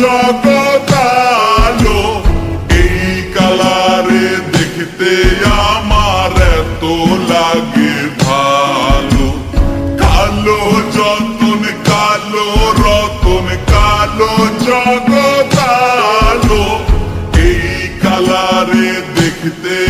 কালো এই কালারে দেখতে আমার এত লাগে ভালো। কালো যতন, কালো রতন, কালো জগতালো এই কালারে দেখতে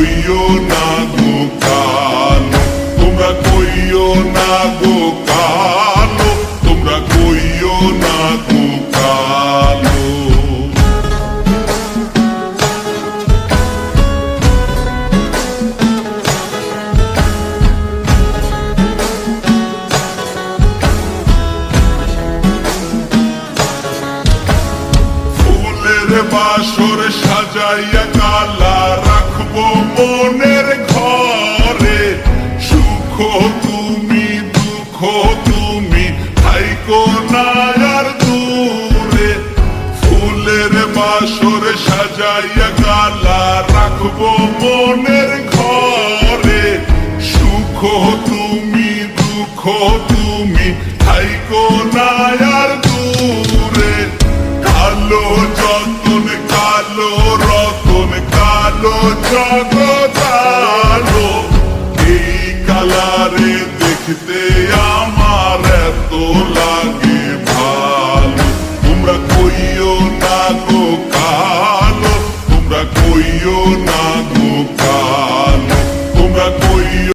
কইও না গো কালো তোমরা কইও না গো কালো তোমরা কইও না গো কালো ফুলের বাসর সাজাইয়া কালা তুমি থাইকো দূরে, ফুলের বাসর সাজাইয়া গালা রাখব মনের ঘরে। সুখ তুমি, দুঃখ তুমি দূরে। কালো যতন, কালো রতন, কালো এই কালারে দেখতে আমার